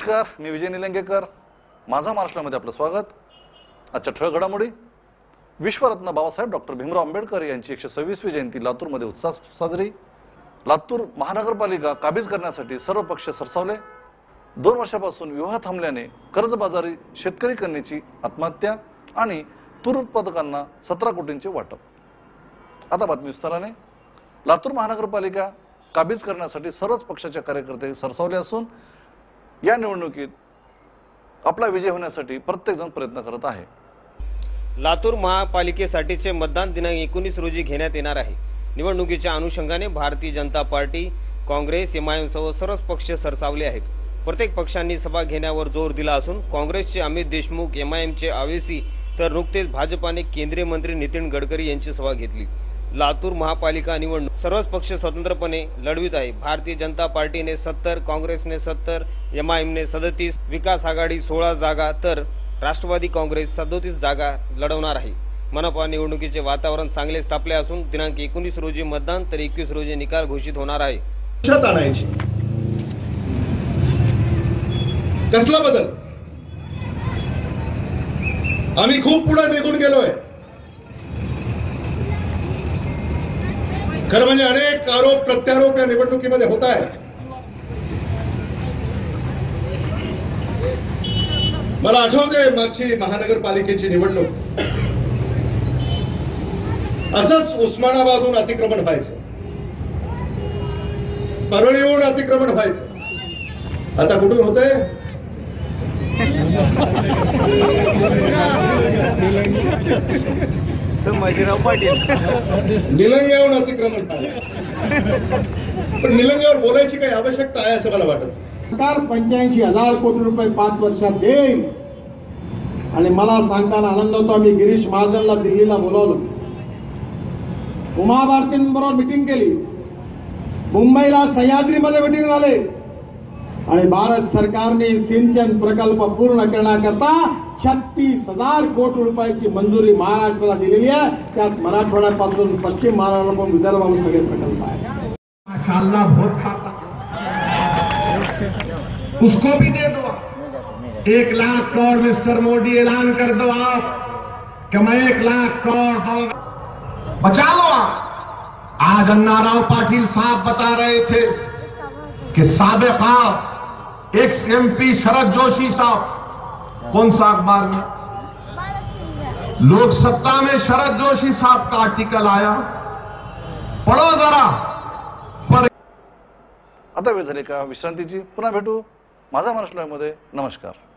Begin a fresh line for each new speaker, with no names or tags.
नमस्कार मी विजय निलंगेकर. माझा महाराष्ट्रामध्ये आपलं स्वागत. आजच्या ठळक घडामोडी. विश्वरत्न बाबासाहेब डॉक्टर भीमराव आंबेडकर यांची एकशे सव्वीसवी जयंती लातूरमध्ये उत्साह साजरी. लातूर महानगरपालिका काबीज करण्यासाठी सर्व पक्ष सरसावले. दोन वर्षापासून विवाह थांबल्याने कर्जबाजारी शेतकरी कन्येची आत्महत्या आणि तूर उत्पादकांना सतरा कोटींचे वाटप. आता बातमी विस्ताराने. लातूर महानगरपालिका काबीज करण्यासाठी सर्वच पक्षाचे कार्यकर्ते सरसावले असून या निवडणुकीत आपला विजय होण्यासाठी प्रत्येकजण प्रयत्न करत आहे.
लातूर महापालिकेसाठीचे मतदान दिनांक एकोणीस रोजी घेण्यात येणार आहे. निवडणुकीच्या अनुषंगाने भारतीय जनता पार्टी काँग्रेस एमआयएमसह सर्वच पक्ष सरसावले आहेत. प्रत्येक पक्षांनी सभा घेण्यावर जोर दिला असून काँग्रेसचे अमित देशमुख एमआयएमचे आवेसी तर नुकतेच भाजपाने केंद्रीय मंत्री नितीन गडकरी यांची सभा घेतली. लातूर महापालिका निवडणूक. सर्वच पक्ष स्वतंत्रपणे लढवित आहे. भारतीय जनता पार्टीने सत्तर काँग्रेसने सत्तर एमआयएमने सदतीस विकास आघाडी सोळा जागा तर राष्ट्रवादी काँग्रेस सदोतीस जागा लढवणार आहे. मनपा निवडणुकीचे वातावरण चांगले तापले असून दिनांक एकोणीस रोजी मतदान तर एकवीस रोजी निकाल घोषित होणार आहे.
कसला बदल? आम्ही खूप पुढे निघून गेलोय. खरं म्हणजे अनेक आरोप प्रत्यारोप या निवडणुकीमध्ये होत आहेत. मला आठवते मागची महानगरपालिकेची निवडणूक. असंच उस्मानाबादहून अतिक्रमण व्हायचं. परळीहून अतिक्रमण व्हायचं. आता कुठून होतंय?
संभाजीराव पाटील.
निलंग्याहून अतिक्रमण झालं. पण निलंग्यावर बोलायची काही आवश्यकता आहे असं मला वाटत.
सरकार पंच्याऐंशी हजार कोटी रुपये पाच वर्षात देईल. आणि मला सांगताना आनंद होतो आम्ही गिरीश महाजनला दिल्लीला बोलावलं. उमा भारतींबरोबर मिटिंग केली. मुंबईला सह्याद्रीमध्ये मिटिंग झाले. आणि भारत सरकारने सिंचन प्रकल्प पूर्ण करण्याकरता छत्तीस हज़ार कोटी रुपयाची मंजुरी महाराष्ट्राला दिलेली आहे. त्यात मराठवाड्यापासून पश्चिम महाराष्ट्रापासून विदर्भापासून सगळे प्रकल्प आहेत.
माशाल्लाह बहुत खाता. उसको भी दे दो एक लाख करोड़ मिस्टर मोदी ऐलान कर दो आप. कि मैं एक लाख करोड़ दूँगा. बचा लो आप. आज अन्नाराव पाटिल साहब बता रहे थे कि सबका ex M P Sharad Joshi साहब, कौन सा अखबार में? लोकसत्ता में शरद जोशी साहब का आर्टिकल आया। पढ़ो जरा। पढ़
आता वेळ झाली का विश्रांतीची? भेटू माझा महाराष्ट्रामध्ये नमस्कार.